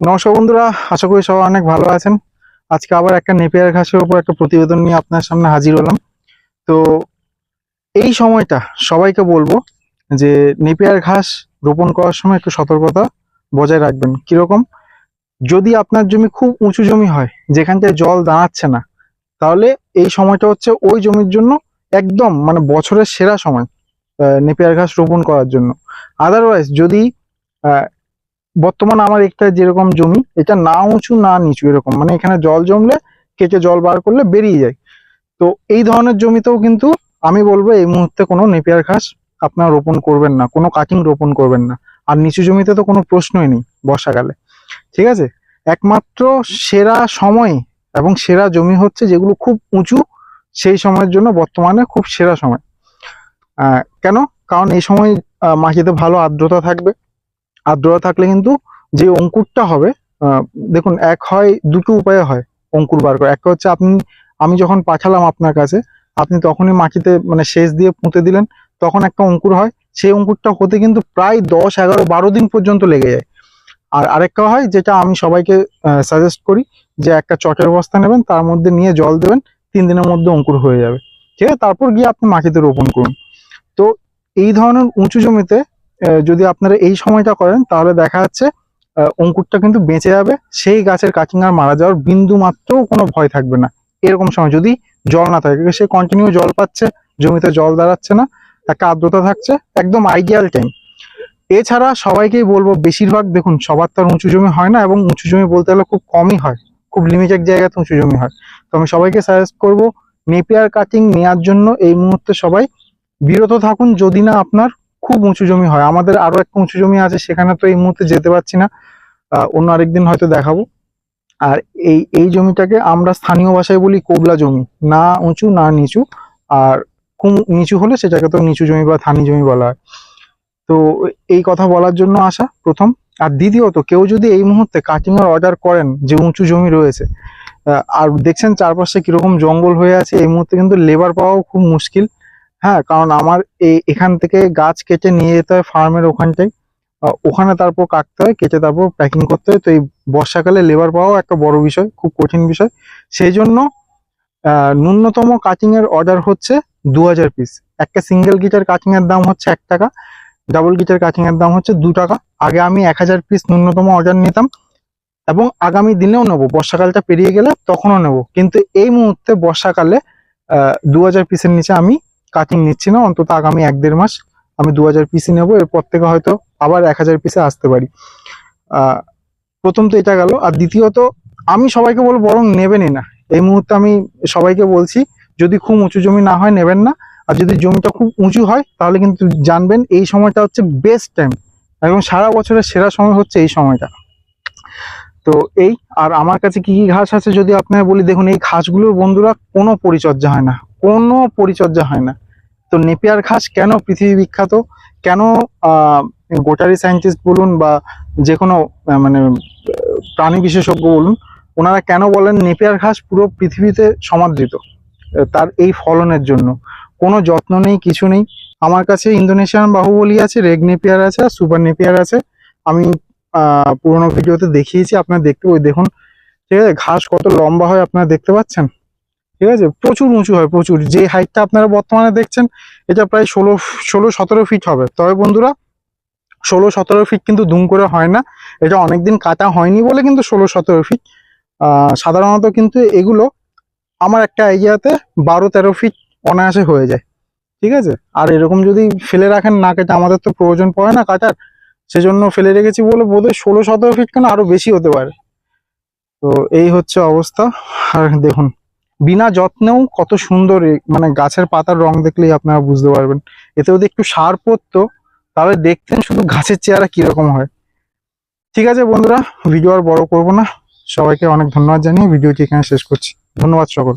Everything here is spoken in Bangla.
নমস্কার বন্ধুরা, আশা করি সবাই অনেক ভালো আছেন। আজকে আবার একটা নেপিয়ার ঘাসের উপর একটা প্রতিবেদন নিয়ে আপনার সামনে হাজির হলাম। তো এই সময়টা সবাইকে বলব যে নেপিয়ার ঘাস রোপণ করার সময় একটু সতর্কতা বজায় রাখবেন। কীরকম? যদি আপনার জমি খুব উঁচু জমি হয় যেখানটায় জল দাঁড়াচ্ছে না, তাহলে এই সময়টা হচ্ছে ওই জমির জন্য একদম মানে বছরের সেরা সময় নেপিয়ার ঘাস রোপণ করার জন্য। আদারওয়াইজ যদি বর্তমান আমার একটা যেরকম জমি, এটা না উঁচু, না নিচু, এরকম। মানে এখানে জল জমলে, কেটে জল বার করলে বেরিয়ে যায়। তো এই ধরনের জমিতেও কিন্তু আমি বলব এই মুহূর্তে কোনো নেপিয়ার ঘাস আপনারা রোপণ করবেন না, কোনো কাটিং রোপণ করবেন না। আর নিচু জমিতে তো কোনো প্রশ্নই নেই বর্ষাকালে। ঠিক আছে? একমাত্র সেরা সময় এবং সেরা জমি হচ্ছে যেগুলো খুব উঁচু, সেই সময়ের জন্য বর্তমানে খুব সেরা সময়। কেন? কারণ এই সময় মাটিতে ভালো আর্দ্রতা থাকবে। আর্দ্রতা থাকলে কিন্তু যে অঙ্কুরটা হবে দেখুন এক হয়, দুটো উপায়ে হয় অঙ্কুর বার করা। একটা হচ্ছে আপনি, আমি যখন পাঠালাম আপনার কাছে, আপনি তখনই মাটিতে মানে সেচ দিয়ে পুঁতে দিলেন, তখন একটা অঙ্কুর হয়, সেই অঙ্কুরটা হতে কিন্তু প্রায় দশ, এগারো, বারো দিন পর্যন্ত লেগে যায়। আর আরেকটা হয়, যেটা আমি সবাইকে সাজেস্ট করি যে একটা চটের বস্তা নেবেন, তার মধ্যে নিয়ে জল দেবেন, তিন দিনের মধ্যে অঙ্কুর হয়ে যাবে। ঠিক আছে? তারপর গিয়ে আপনি মাটিতে রোপণ করুন। তো এই ধরনের উঁচু জমিতে যদি আপনারা এই সময়টা করেন, তাহলে দেখা যাচ্ছে অঙ্কুরটা কিন্তু বেঁচে যাবে। সেই গাছের কাটিং আর মারা যাওয়ার বিন্দু মাত্রও কোনো ভয় থাকবে না। এরকম সময় যদি জল না থাকে, সে কন্টিনিউ জল পাচ্ছে, জমিতে জল দাঁড়াচ্ছে না, একটা আর্দ্রতা থাকছে, একদম আইডিয়াল টাইম এছাড়া সবাইকেই বলব, বেশিরভাগ দেখুন, সবার তো আর উঁচু জমি হয় না এবং উঁচু জমি বলতে গেলে খুব কমই হয়। খুব লিমিটেড জায়গাতে উঁচু জমি হয়। তো আমি সবাইকে সাজেস্ট করব, নেপিয়ার কাটিং নেওয়ার জন্য এই মুহূর্তে সবাই বিরত থাকুন। যদি না আপনার খুব উঁচু জমি হয়। আমাদের আরও একটা উঁচু জমি আছে, সেখানে তো এই মুহূর্তে যেতে পারছি না। অন্য আরেকদিন হয়তো দেখাবো। আর এই এই জমিটাকে আমরা স্থানীয় ভাষায় বলি কোবলা জমি। না উঁচু, না নিচু। আর খুব নিচু হলে সেটাকে তো নিচু জমি বা থানি জমি বলা হয়। তো এই কথা বলার জন্য আসা প্রথম। আর দ্বিতীয়ত, কেউ যদি এই মুহূর্তে কাটিং এর অর্ডার করেন যে উঁচু জমি রয়েছে আর দেখছেন চারপাশে কীরকম জঙ্গল হয়ে আছে, এই মুহূর্তে কিন্তু লেবার পাওয়াও খুব মুশকিল। হ্যাঁ কারণ আমার এই এখান থেকে গাছ কেটে নিয়ে যেতে হয় ফার্মের ওখানটায়। ওখানে তারপর কাটতে হয়, কেটে তারপর প্যাকিং করতে হয়। তো এই বর্ষাকালে লেবার পাওয়াও একটা বড় বিষয়, খুব কঠিন বিষয়। সেই জন্য ন্যূনতম কাটিং এর অর্ডার হচ্ছে দু হাজার পিস একটা সিঙ্গেল গিটার কাটিং এর দাম হচ্ছে এক টাকা ডাবল গিটার কাটিং এর দাম হচ্ছে দু টাকা। আগে আমি এক হাজার পিস ন্যূনতম অর্ডার নিতাম এবং আগামী দিনেও নেব। বর্ষাকালটা পেরিয়ে গেলে তখনও নেব। কিন্তু এই মুহূর্তে বর্ষাকালে দু হাজার পিসের নিচে আমি কাটিং নিচ্ছি না, অন্তত আগামী এক দেড় মাস আমি দু হাজার পিসই নেব। এরপর থেকে হয়তো আবার এক হাজার পিসে আসতে পারি। প্রথম তো এটা গেল। আর দ্বিতীয়ত, আমি সবাইকে বলব বরং নেবেনই না। এই মুহূর্তে আমি সবাইকে বলছি, যদি খুব উঁচু জমি না হয় নেবেন না। আর যদি জমিটা খুব উঁচু হয়, তাহলে কিন্তু জানবেন এই সময়টা হচ্ছে বেস্ট টাইম এবং সারা বছরের সেরা সময় হচ্ছে এই সময়টা। তো এই, আর আমার কাছে কি কি ঘাস আছে যদি আপনার বলি, দেখুন এই ঘাসগুলোর বন্ধুরা কোনো পরিচর্যা হয় না। কোনো পরিচর্যা হয় না। তো নেপিয়ার ঘাস কেন পৃথিবী বিখ্যাত? কেন গোটারি সায়েন্টিস্ট বলুন বা যে কোনো মানে প্রাণী বিশেষজ্ঞ বলুন, ওনারা কেন বলেন নেপিয়ার ঘাস পুরো পৃথিবীতে সমাদৃত? তার এই ফলনের জন্য। কোনো যত্ন নেই, কিছু নেই। আমার কাছে ইন্দোনেশিয়ান বাহুবলী আছে, রেগ নেপিয়ার আছে আর সুপার নেপিয়ার আছে। আমি পুরোনো ভিডিওতে দেখিয়েছি, আপনারা দেখতে, ওই দেখুন। ঠিক আছে, ঘাস কত লম্বা হয় আপনারা দেখতে পাচ্ছেন? ঠিক আছে? প্রচুর উঁচু হয়, প্রচুর। যে হাইটটা আপনারা বর্তমানে দেখছেন, এটা প্রায় ষোলো ষোলো, সতেরো ফিট হবে। তবে বন্ধুরা, ষোলো, সতেরো ফিট কিন্তু দুম করে হয় না। এটা অনেকদিন কাটা হয়নি বলে কিন্তু ষোলো, সতেরো ফিট সাধারণত কিন্তু এগুলো আমার একটা আইডিয়াতে বারো, তেরো ফিট অনায়াসে হয়ে যায়। ঠিক আছে? আর এরকম যদি ফেলে রাখেন না কেটে আমাদের তো প্রয়োজন পড়ে না কাটার। সেজন্য ফেলে রেখেছি বলে বোধহয় ষোলো, সতেরো ফিট কেন আরও বেশি হতে পারে। তো এই হচ্ছে অবস্থা। আর দেখুন বিনা যত্নেও কত সুন্দর মানে গাছের পাতার রং দেখলেই আপনারা বুঝতে পারবেন। এতে যদি একটু সার পড়তো, তাহলে দেখতেন শুধু গাছের চেহারা কীরকম হয়। ঠিক আছে বন্ধুরা ভিডিও আর বড় করব না। সবাইকে অনেক ধন্যবাদ জানিয়ে ভিডিওটি এখানে শেষ করছি। ধন্যবাদ সকল